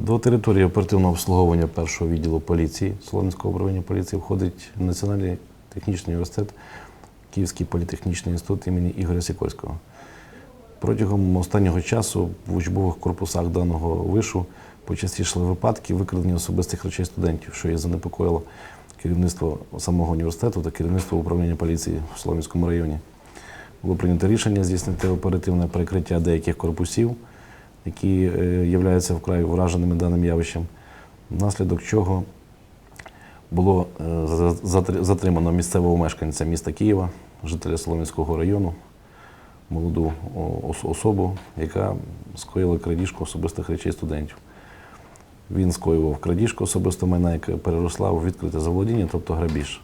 До території оперативного обслуговування першого відділу поліції Солом'янського управління поліції входить Національний технічний університет, Київський політехнічний інститут імені Ігоря Сікорського. Протягом останнього часу в учбових корпусах даного вишу почастішали випадки викрадення особистих речей студентів, що і занепокоїло керівництво самого університету та керівництво управління поліції в Солом'янському районі. Було прийнято рішення здійснити оперативне перекриття деяких корпусів, які е, являються вкрай враженими даним явищем, внаслідок чого було е, за- затр- затримано місцевого мешканця міста Києва, жителя Солом'янського району, молоду особу, яка скоїла крадіжку особистих речей студентів. Він скоював крадіжку особисто майна, яка переросла у відкрите заволодіння, тобто грабіж.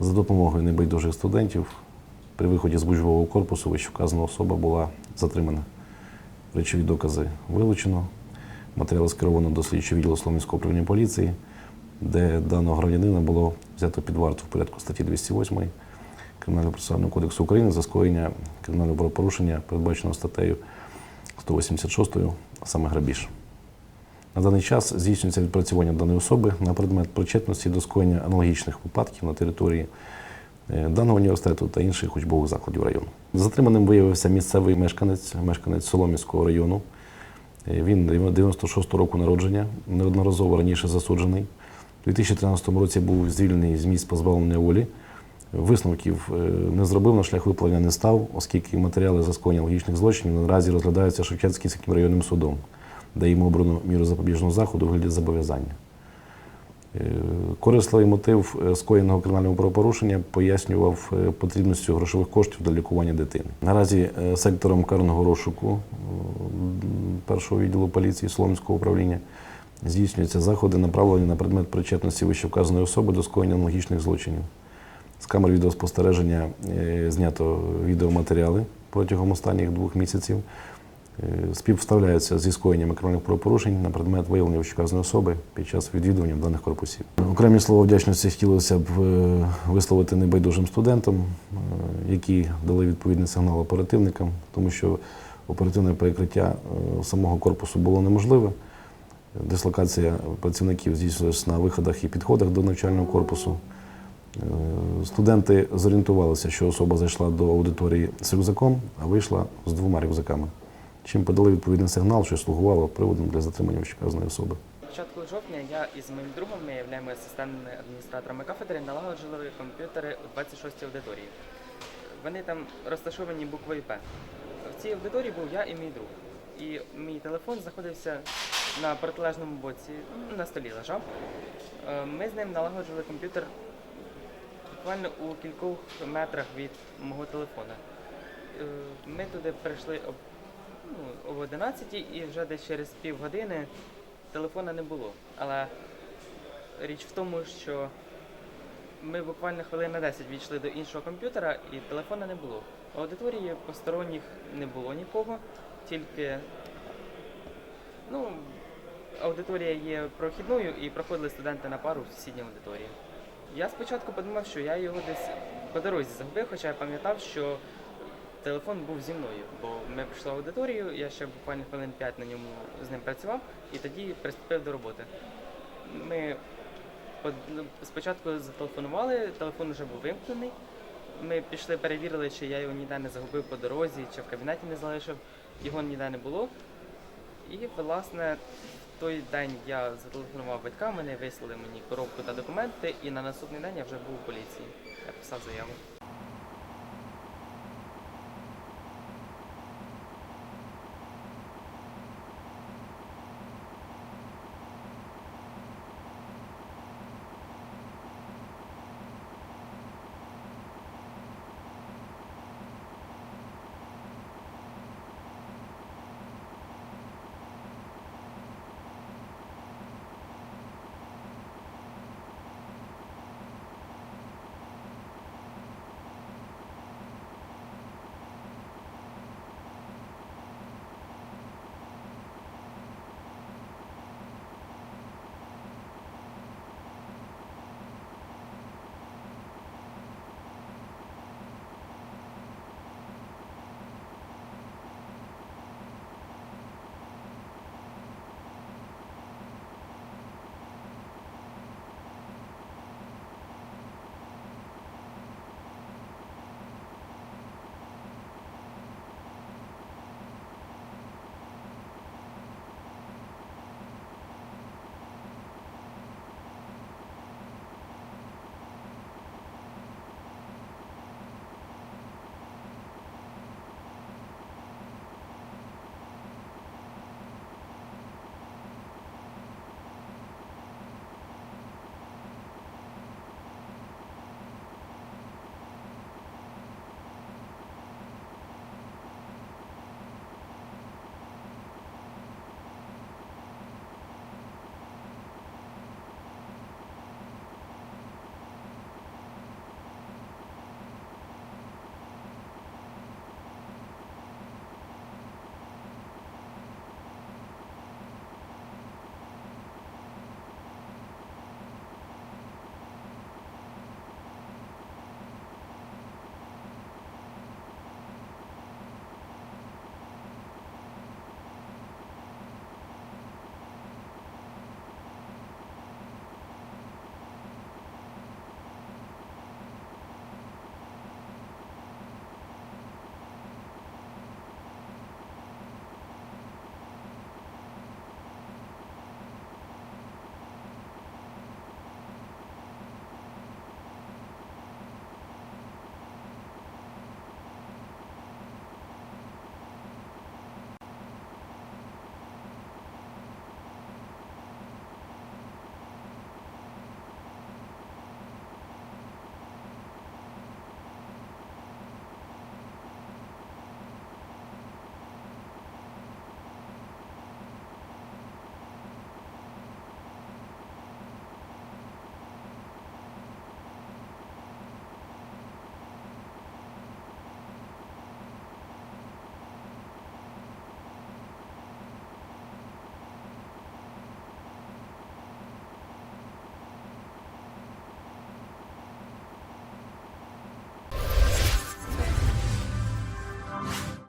За допомогою небайдужих студентів при виході з учбового корпусу вищевказана особа була затримана. Речові докази вилучено. Матеріали скеровано до слідчого відділу Солом'янського управління поліції, де даного громадянина було взято під варту в порядку статті 208 Кримінального процесуального кодексу України за скоєння кримінального правопорушення, передбаченого статтею 186, а саме грабіж. На даний час здійснюється відпрацювання даної особи на предмет причетності до скоєння аналогічних випадків на території даного університету та інших учбових закладів району. Затриманим виявився місцевий мешканець, мешканець Солом'янського району. Е, Він 96 року народження, неодноразово раніше засуджений. У 2013 році був звільнений з місць позбавлення волі. Висновків е, не зробив, на шлях виплавлення не став, оскільки матеріали за скоєння логічних злочинів наразі розглядаються Шевченським районним судом, де йому обрано міру запобіжного заходу у вигляді зобов'язання. Е, Корисливий мотив е, скоєного кримінального правопорушення пояснював е, потрібністю грошових коштів для лікування дитини. Наразі сектором карного розшуку першого відділу поліції Солом'янського управління здійснюються заходи, направлені на предмет причетності вищевказаної особи до скоєння аналогічних злочинів. З камер відеоспостереження знято відеоматеріали протягом останніх двох місяців. Е, Співставляються зі скоєннями кримінальних правопорушень на предмет виявлення вищевказаної особи під час відвідування даних корпусів. Окремі слова вдячності хотілося б е, висловити небайдужим студентам, е, які дали відповідний сигнал оперативникам, тому що оперативне перекриття самого корпусу було неможливе. Дислокація працівників здійснювалася на виходах і підходах до навчального корпусу. Студенти зорієнтувалися, що особа зайшла до аудиторії з рюкзаком, а вийшла з двома рюкзаками. Чим подали відповідний сигнал, що слугувало приводом для затримання вищеказаної особи. Початку жовтня я із моїм другом, ми являємо асистентами адміністраторами кафедри, налагоджували комп'ютери у 26-й аудиторії. Вони там розташовані буквою П. В цій аудиторії був я і мій друг. І мій телефон знаходився на протилежному боці, ну, на столі лежав. Е, Ми з ним налагоджували комп'ютер буквально у кількох метрах від мого телефона. Е, Ми туди прийшли ну, об 11 і вже десь через півгодини телефона не було. Але річ в тому, що ми буквально хвилин на 10 відійшли до іншого комп'ютера і телефона не було. В аудиторії посторонніх не було нікого, тільки ну, аудиторія є прохідною і проходили студенти на пару в сусідній аудиторії. Я спочатку подумав, що я його десь по дорозі загубив, хоча я пам'ятав, що телефон був зі мною, бо ми прийшли в аудиторію, я ще буквально хвилин 5 на ньому з ним працював і тоді приступив до роботи. Ми ну, спочатку зателефонували, телефон вже був вимкнений. Ми пішли, перевірили, чи я його ніде не загубив по дорозі, чи в кабінеті не залишив, його ніде не було. І, власне, в той день я зателефонував батькам, вони вислали мені коробку та документи, і на наступний день я вже був у поліції. Я писав заяву.